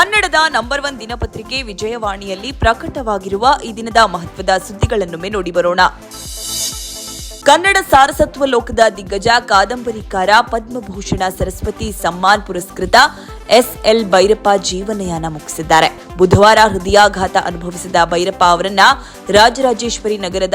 ಕನ್ನಡದ number one ದಿನಪತ್ರಿಕೆ ವಿಜಯವಾಣಿಯಲ್ಲಿ ಪ್ರಕಟವಾಗಿರುವ ಈ ದಿನದ ಮಹತ್ವದ ಸುದ್ದಿಗಳನ್ನೊಮ್ಮೆ ನೋಡಿ ಬರೋಣ. ಕನ್ನಡ ಸಾರಸತ್ವ ಲೋಕದ ದಿಗ್ಗಜ ಕಾದಂಬರಿಕಾರ ಪದ್ಮಭೂಷಣ ಸರಸ್ವತಿ ಸಮ್ಮಾನ್ ಪುರಸ್ಕೃತ ಎಸ್ಎಲ್ ಭೈರಪ್ಪ ಜೀವನಯಾನ ಮುಗಿಸಿದ್ದಾರೆ. ಬುಧವಾರ ಹೃದಯಾಘಾತ ಅನುಭವಿಸಿದ ಭೈರಪ್ಪ ಅವರನ್ನ ರಾಜರಾಜೇಶ್ವರಿ ನಗರದ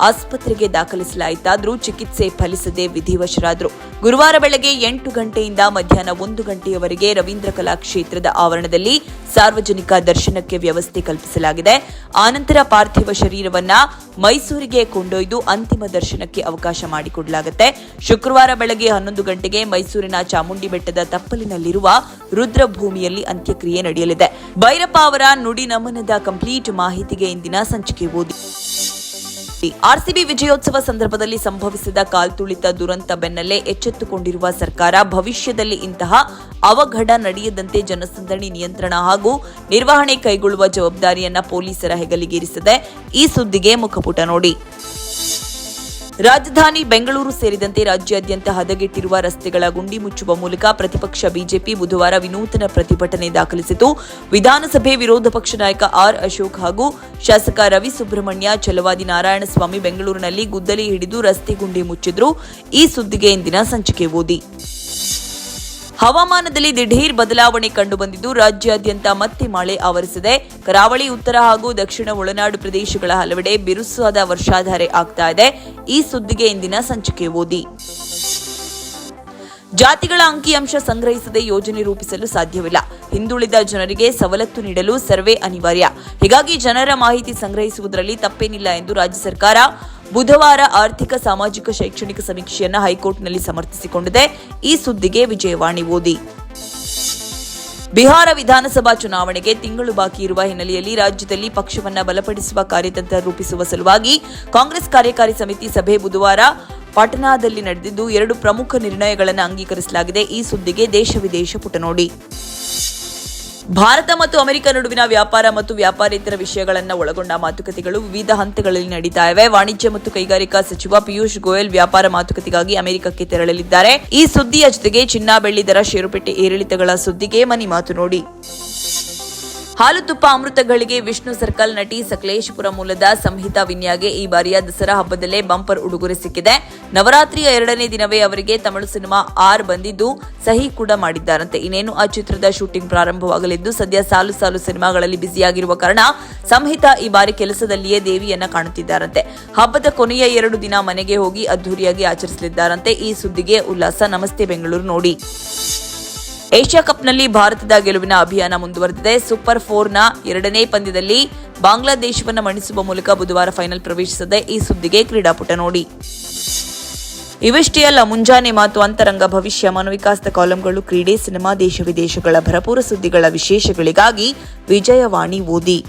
ಆಸ್ಪತ್ರೆಗೆ ದಾಖಲಿಸಲಾಯಿತಾದರೂ ಚಿಕಿತ್ಸೆ ಫಲಿಸದೆ ವಿಧಿವಶರಾದರು. ಗುರುವಾರ ಬೆಳಗ್ಗೆ ಎಂಟು ಗಂಟೆಯಿಂದ ಮಧ್ಯಾಹ್ನ ಒಂದು ಗಂಟೆಯವರೆಗೆ ರವೀಂದ್ರ ಕಲಾ ಕ್ಷೇತ್ರದ ಆವರಣದಲ್ಲಿ ಸಾರ್ವಜನಿಕ ದರ್ಶನಕ್ಕೆ ವ್ಯವಸ್ಥೆ ಕಲ್ಪಿಸಲಾಗಿದೆ. ಆನಂತರ ಪಾರ್ಥಿವ ಶರೀರವನ್ನ ಮೈಸೂರಿಗೆ ಕೊಂಡೊಯ್ದು ಅಂತಿಮ ದರ್ಶನಕ್ಕೆ ಅವಕಾಶ ಮಾಡಿಕೊಡಲಾಗುತ್ತೆ. ಶುಕ್ರವಾರ ಬೆಳಗ್ಗೆ ಹನ್ನೊಂದು ಗಂಟೆಗೆ ಮೈಸೂರಿನ ಚಾಮುಂಡಿ ಬೆಟ್ಟದ ತಪ್ಪಲಿನಲ್ಲಿರುವ ರುದ್ರಭೂಮಿಯಲ್ಲಿ ಅಂತ್ಯಕ್ರಿಯೆ ನಡೆಯಲಿದೆ. ಭೈರಪ್ಪ ಅವರ ನುಡಿ ನಮನದ ಕಂಪ್ಲೀಟ್ ಮಾಹಿತಿಗೆ ಇಂದಿನ ಸಂಚಿಕೆ ಓದಿ. ಆರ್ಸಿಬಿ ವಿಜಯೋತ್ಸವ ಸಂದರ್ಭದಲ್ಲಿ ಸಂಭವಿಸಿದ ಕಾಲ್ತುಳಿತ ದುರಂತ ಬೆನ್ನಲ್ಲೇ ಎಚ್ಚೆತ್ತುಕೊಂಡಿರುವ ಸರ್ಕಾರ ಭವಿಷ್ಯದಲ್ಲಿ ಇಂತಹ ಅವಘಡ ನಡೆಯದಂತೆ ಜನಸಂದಣಿ ನಿಯಂತ್ರಣ ಹಾಗೂ ನಿರ್ವಹಣೆ ಕೈಗೊಳ್ಳುವ ಜವಾಬ್ದಾರಿಯನ್ನ ಪೊಲೀಸರ ಹೆಗಲಿಗೇರಿಸಿದೆ. ಈ ಸುದ್ದಿಗೆ ಮುಖಪುಟ ನೋಡಿ. ರಾಜಧಾನಿ ಬೆಂಗಳೂರು ಸೇರಿದಂತೆ ರಾಜ್ಯಾದ್ಯಂತ ಹದಗೆಟ್ಟಿರುವ ರಸ್ತೆಗಳ ಗುಂಡಿ ಮುಚ್ಚುವ ಮೂಲಕ ಪ್ರತಿಪಕ್ಷ ಬಿಜೆಪಿ ಬುಧವಾರ ವಿನೂತನ ಪ್ರತಿಭಟನೆ ದಾಖಲಿಸಿತು. ವಿಧಾನಸಭೆ ವಿರೋಧ ಪಕ್ಷ ನಾಯಕ ಆರ್ ಅಶೋಕ್ ಹಾಗೂ ಶಾಸಕ ರವಿ ಸುಬ್ರಹ್ಮಣ್ಯ, ಛಲವಾದಿ ನಾರಾಯಣಸ್ವಾಮಿ ಬೆಂಗಳೂರಿನಲ್ಲಿ ಗುದ್ದಲಿ ಹಿಡಿದು ರಸ್ತೆ ಗುಂಡಿ ಮುಚ್ಚಿದ್ರು. ಈ ಸುದ್ದಿಗೆ ಇಂದಿನ ಸಂಚಿಕೆ ಓದಿ. ಹವಾಮಾನದಲ್ಲಿ ದಿಢೀರ್ ಬದಲಾವಣೆ ಕಂಡುಬಂದಿದ್ದು ರಾಜ್ಯಾದ್ಯಂತ ಮತ್ತೆ ಮಳೆ ಆವರಿಸಿದೆ. ಕರಾವಳಿ, ಉತ್ತರ ಹಾಗೂ ದಕ್ಷಿಣ ಒಳನಾಡು ಪ್ರದೇಶಗಳ ಹಲವೆಡೆ ಬಿರುಸಾದ ವರ್ಷಾಧಾರೆ ಆಗ್ತಾ ಇದೆ. ಈ ಸುದ್ದಿಗೆ ಇಂದಿನ ಸಂಚಿಕೆ ಓದಿ. ಜಾತಿಗಳ ಅಂಕಿಅಂಶ ಸಂಗ್ರಹಿಸದೆ ಯೋಜನೆ ರೂಪಿಸಲು ಸಾಧ್ಯವಿಲ್ಲ. ಹಿಂದುಳಿದ ಜನರಿಗೆ ಸವಲತ್ತು ನೀಡಲು ಸರ್ವೆ ಅನಿವಾರ್ಯ. ಹೀಗಾಗಿ ಜನರ ಮಾಹಿತಿ ಸಂಗ್ರಹಿಸುವುದರಲ್ಲಿ ತಪ್ಪೇನಿಲ್ಲ ಎಂದು ರಾಜ್ಯ ಸರ್ಕಾರ ಬುಧವಾರ ಆರ್ಥಿಕ, ಸಾಮಾಜಿಕ, ಶೈಕ್ಷಣಿಕ ಸಮೀಕ್ಷೆಯನ್ನು ಹೈಕೋರ್ಟ್ನಲ್ಲಿ ಸಮರ್ಥಿಸಿಕೊಂಡಿದೆ. ಈ ಸುದ್ದಿಗೆ ವಿಜಯವಾಣಿ ಓದಿ. ಬಿಹಾರ ವಿಧಾನಸಭಾ ಚುನಾವಣೆಗೆ ತಿಂಗಳು ಬಾಕಿ ಇರುವ ಹಿನ್ನೆಲೆಯಲ್ಲಿ ರಾಜ್ಯದಲ್ಲಿ ಪಕ್ಷವನ್ನು ಬಲಪಡಿಸುವ ಕಾರ್ಯತಂತ್ರ ರೂಪಿಸುವ ಸಲುವಾಗಿ ಕಾಂಗ್ರೆಸ್ ಕಾರ್ಯಕಾರಿ ಸಮಿತಿ ಸಭೆ ಬುಧವಾರ ಪಾಟ್ನಾದಲ್ಲಿ ನಡೆದಿದ್ದು, ಎರಡು ಪ್ರಮುಖ ನಿರ್ಣಯಗಳನ್ನು ಅಂಗೀಕರಿಸಲಾಗಿದೆ. ಈ ಸುದ್ದಿಗೆ ದೇಶ ವಿದೇಶ ಪುಟ ನೋಡಿ ಭಾರತ ಮತ್ತು ಅಮೆರಿಕ ನಡುವಿನ ವ್ಯಾಪಾರ ಮತ್ತು ವ್ಯಾಪಾರೇತರ ವಿಷಯಗಳನ್ನು ಒಳಗೊಂಡ ಮಾತುಕತೆಗಳು ವಿವಿಧ ಹಂತಗಳಲ್ಲಿ ನಡೀತಾ ಇವೆ. ವಾಣಿಜ್ಯ ಮತ್ತು ಕೈಗಾರಿಕಾ ಸಚಿವ ಪಿಯೂಷ್ ಗೋಯಲ್ ವ್ಯಾಪಾರ ಮಾತುಕತೆಗಾಗಿ ಅಮೆರಿಕಕ್ಕೆ ತೆರಳಲಿದ್ದಾರೆ. ಈ ಸುದ್ದಿಯ ಜೊತೆಗೆ ಚಿನ್ನ ಬೆಳ್ಳಿ ದರ, ಷೇರುಪೇಟೆ ಏರಿಳಿತಗಳ ಸುದ್ದಿಗೆ ಮನಿ ಮಾತು ನೋಡಿ. ಹಾಲು ತುಪ್ಪ ಅಮೃತಗಳಿಗೆ ವಿಷ್ಣು ಸರ್ಕಲ್ ನಟಿ ಸಕಲೇಶಪುರ ಮೂಲದ ಸಂಹಿತಾ ವಿನ್ಯಾಗೆ ಈ ಬಾರಿಯ ದಸರಾ ಹಬ್ಬದಲ್ಲೇ ಬಂಪರ್ ಉಡುಗೊರೆ ಸಿಕ್ಕಿದೆ. ನವರಾತ್ರಿಯ ಎರಡನೇ ದಿನವೇ ಅವರಿಗೆ ತಮಿಳು ಸಿನಿಮಾ ಆರ್ ಬಂದಿದ್ದು ಸಹಿ ಕೂಡ ಮಾಡಿದ್ದಾರಂತೆ. ಇನ್ನೇನು ಆ ಚಿತ್ರದ ಶೂಟಿಂಗ್ ಪ್ರಾರಂಭವಾಗಲಿದ್ದು ಸದ್ಯ ಸಾಲು ಸಾಲು ಸಿನಿಮಾಗಳಲ್ಲಿ ಬ್ಯುಸಿಯಾಗಿರುವ ಕಾರಣ ಸಂಹಿತಾ ಈ ಬಾರಿ ಕೆಲಸದಲ್ಲಿಯೇ ದೇವಿಯನ್ನ ಕಾಣುತ್ತಿದ್ದಾರಂತೆ. ಹಬ್ಬದ ಕೊನೆಯ ಎರಡು ದಿನ ಮನೆಗೆ ಹೋಗಿ ಅದ್ದೂರಿಯಾಗಿ ಆಚರಿಸಲಿದ್ದಾರಂತೆ. ಈ ಸುದ್ದಿಗೆ ಉಲ್ಲಾಸ. ನಮಸ್ತೆ ಬೆಂಗಳೂರು ನೋಡಿ. ಏಷ್ಯಾ ಕಪ್ನಲ್ಲಿ ಭಾರತದ ಗೆಲುವಿನ ಅಭಿಯಾನ ಮುಂದುವರೆದಿದೆ. ಸೂಪರ್ ಫೋರ್ನ ಎರಡನೇ ಪಂದ್ಯದಲ್ಲಿ ಬಾಂಗ್ಲಾದೇಶವನ್ನು ಮಣಿಸುವ ಮೂಲಕ ಬುಧವಾರ ಫೈನಲ್ ಪ್ರವೇಶಿಸದೆ ಈ ಸುದ್ದಿಗೆ ಕ್ರೀಡಾಪುಟ ನೋಡಿ. ಇವಿಷ್ಟೇ ಅಲ್ಲ ಮುಂಜಾನೆ ಮಾತು, ಅಂತರಂಗ ಭವಿಷ್ಯ, ಮನೋವಿಕಾಸದ ಕಾಲಂಗಳು, ಕ್ರೀಡೆ, ಸಿನಿಮಾ, ದೇಶ ವಿದೇಶಗಳ ಭರಪೂರ ಸುದ್ದಿಗಳ ವಿಶೇಷಗಳಿಗಾಗಿ ವಿಜಯವಾಣಿ ಓದಿ.